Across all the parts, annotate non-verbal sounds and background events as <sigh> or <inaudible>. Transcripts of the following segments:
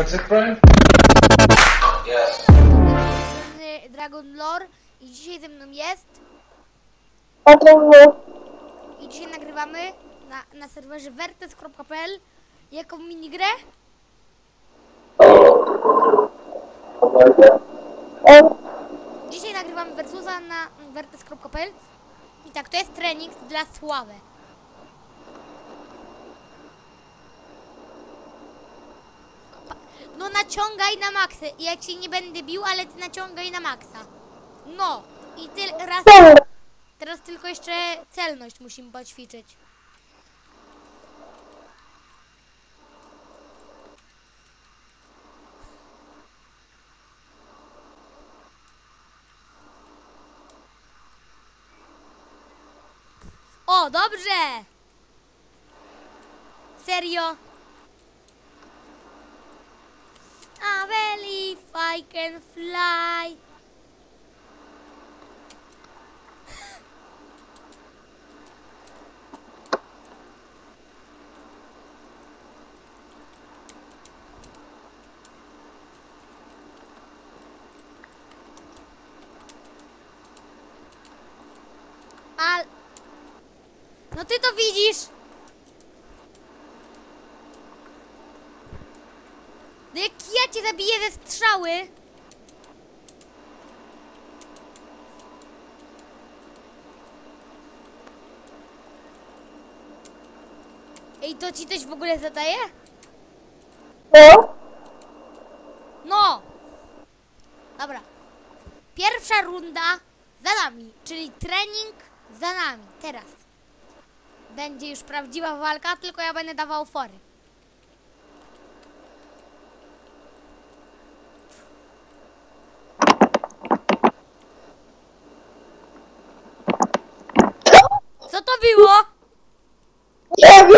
Brian? Yes. Dragon Lore i dzisiaj ze mną jest i dzisiaj nagrywamy na, na serwerze vertes.pl jaką minigrę? Dzisiaj nagrywamy Versusa na vertes.pl i tak, to jest trening dla sławy. No naciągaj na maksę. Ja cię nie będę bił, ale ty naciągaj na maksa. No. I ty raz... Teraz tylko jeszcze celność musimy poćwiczyć. O, dobrze! Serio? I believe I can fly. Al... No ty to widzisz! No jak ja cię zabiję ze strzały... Ej, to ci coś w ogóle zadaje? No. No! Dobra. Pierwsza runda za nami, czyli trening za nami. Teraz. Będzie już prawdziwa walka, tylko ja będę dawał fory. Było? Nie wiem.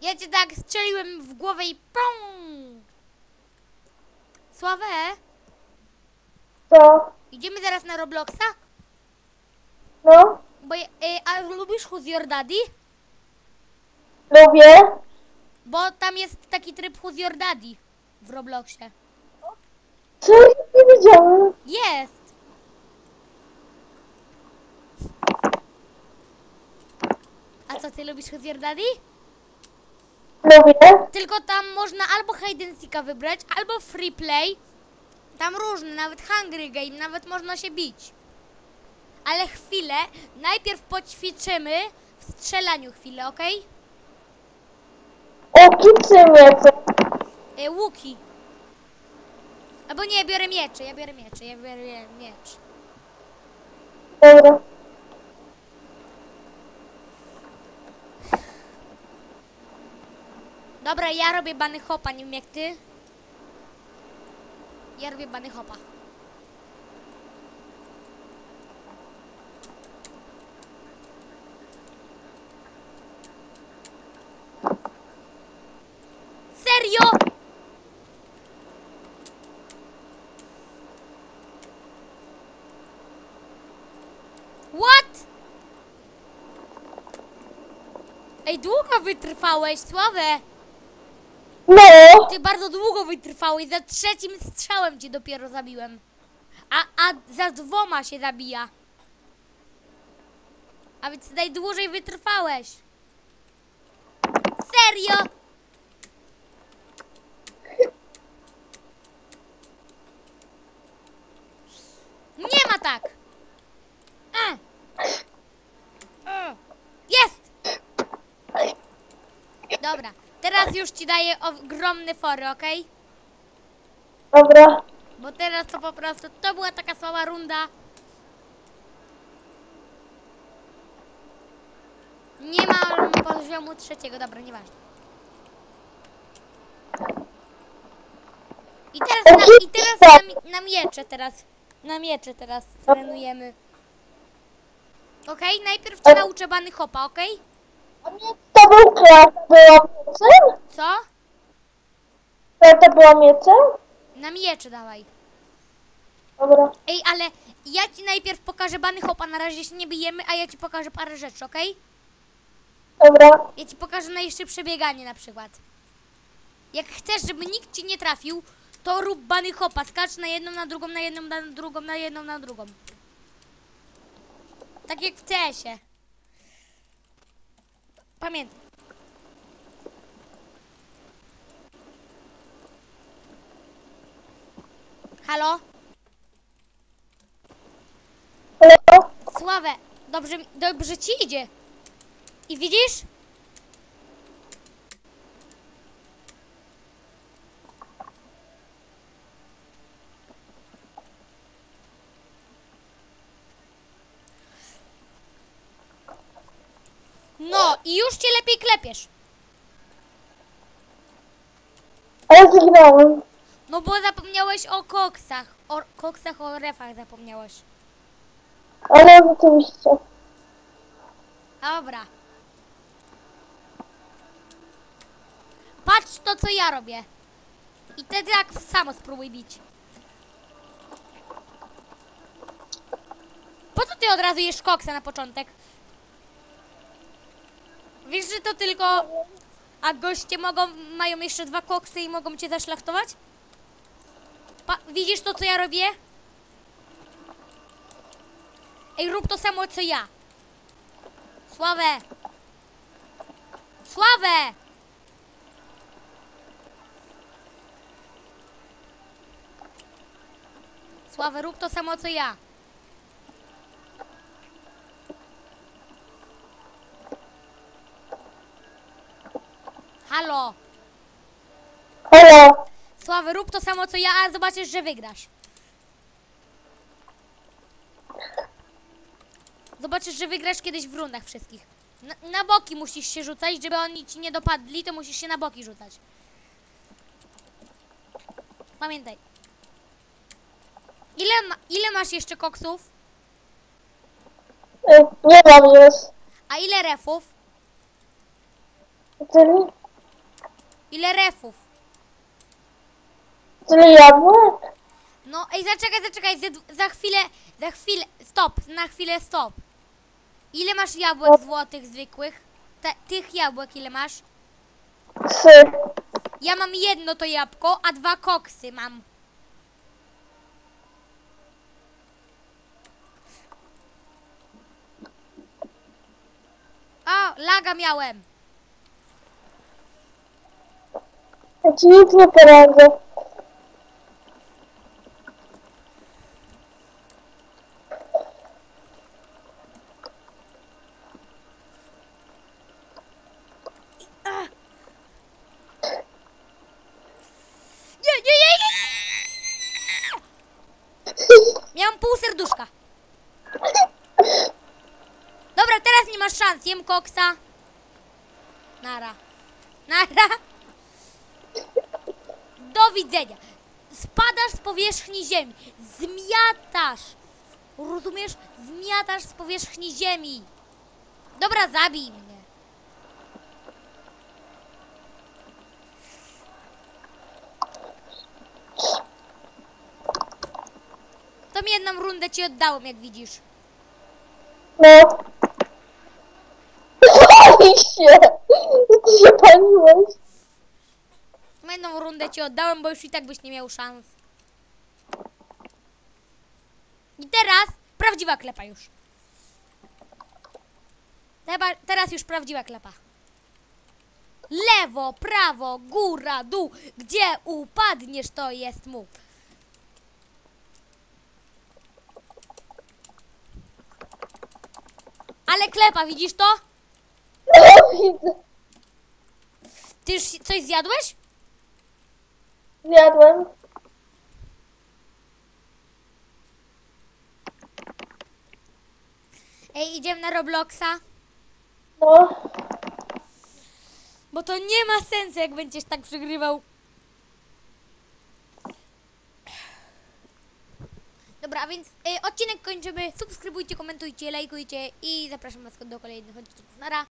Ja cię tak strzeliłem w głowę i pum! Sławę, Co? idziemy zaraz na Robloxa? No. Bo, ja- y, a lubisz Who's Your Daddy? Lubię. Bo tam jest taki tryb Who's Your Daddy w Robloxie. Co? Nie widziałem. Jest! A co, ty lubisz Your Daddy? Lubię. Tylko tam można albo hide wybrać, albo free play. Tam różne, nawet hungry game, nawet można się bić. Ale chwilę, najpierw poćwiczymy w strzelaniu chwilę, ok? O, kicy miece. E, łuki. Albo nie, biorę miecze, ja biorę miecze, ja biorę miecz. Dobra. Dobra, ja robię bany hopa, nie wiem jak ty. Ja robię bany hopa. Serio? What? Ej, długo wytrwałeś, Sławę. No. Ty bardzo długo wytrwałeś, za trzecim strzałem cię dopiero zabiłem. A, a za dwoma się zabija. A więc najdłużej wytrwałeś. Serio? Nie ma tak! E. Jest! Dobra, teraz już ci daję ogromny fory, okej? Dobra. Bo teraz to po prostu, to była taka słaba runda. Nie ma poziomu trzeciego, dobra, nieważne. I teraz, na, i teraz na, na miecze teraz, na miecze teraz trenujemy. Okej, najpierw cię nauczę bany hopa, okej? A nie, to był klas. Była miecem? Co? To była miecem? Na miecze dawaj. Dobra. Ej, ale ja ci najpierw pokażę bany hopa, na razie się nie bijemy, a ja ci pokażę parę rzeczy, okej? Dobra. Ja ci pokażę najszybsze bieganie na przykład. Jak chcesz, żeby nikt ci nie trafił, to rób bany hopa. Skacz na jedną, na drugą, na jedną, na drugą, na jedną, na drugą. Tak jak w CS-ie. Pamiętaj. Halo? Halo? Sławę, dobrze, dobrze ci idzie. I widzisz? No i już cię lepiej klepiesz. Ale zginąłem. No bo zapomniałeś o koksach. O koksach, o refach zapomniałeś. Ale rzeczywiście. Dobra. Patrz to, co ja robię. I ty tak samo spróbuj bić. Po co ty od razu jesz koksa na początek? Wiesz, że to tylko... A goście mogą, mają jeszcze dwa koksy i mogą cię zaszlachtować? Pa, widzisz to, co ja robię? Ej, rób to samo, co ja. Sławę! Sławę! Sławę, rób to samo co ja. Halo! Halo? Sławę, rób to samo co ja, a zobaczysz, że wygrasz. Zobaczysz, że wygrasz kiedyś w rundach wszystkich. Na, na boki musisz się rzucać, żeby oni ci nie dopadli, to musisz się na boki rzucać. Pamiętaj. Ile, ma, ile masz jeszcze koksów? Nie mam już. A ile refów? Tyle, Ile refów? tyle jabłek? No, ej, zaczekaj, zaczekaj, za, za chwilę, za chwilę, stop, na chwilę stop. Ile masz jabłek złotych zwykłych? Te, tych jabłek ile masz? Trzy. Ja mam jedno to jabłko, a dwa koksy mam. O, laga miałem. Ja nic nie poradzę. Pół serduszka. Dobra, teraz nie masz szans. Jem koksa. Nara. Nara. Do widzenia. Spadasz z powierzchni ziemi. Zmiatasz. Rozumiesz? Zmiatasz z powierzchni ziemi. Dobra, zabij mnie. To mi jedną rundę ci oddałem, jak widzisz. No. Się! <laughs> Ty się paliłeś. Jedną rundę ci oddałem, bo już i tak byś nie miał szans. I teraz prawdziwa klepa już. Teba- Teraz już prawdziwa klepa. Lewo, prawo, góra, dół. Gdzie upadniesz, to jest mów. Ale klepa, widzisz to? <laughs> Ty już coś zjadłeś? Zjadłem. Ej, idziemy na Robloxa. No. Bo to nie ma sensu, jak będziesz tak przegrywał. Dobra, a więc y, odcinek kończymy. Subskrybujcie, komentujcie, lajkujcie i zapraszam was do kolejnych odcinków. Nara.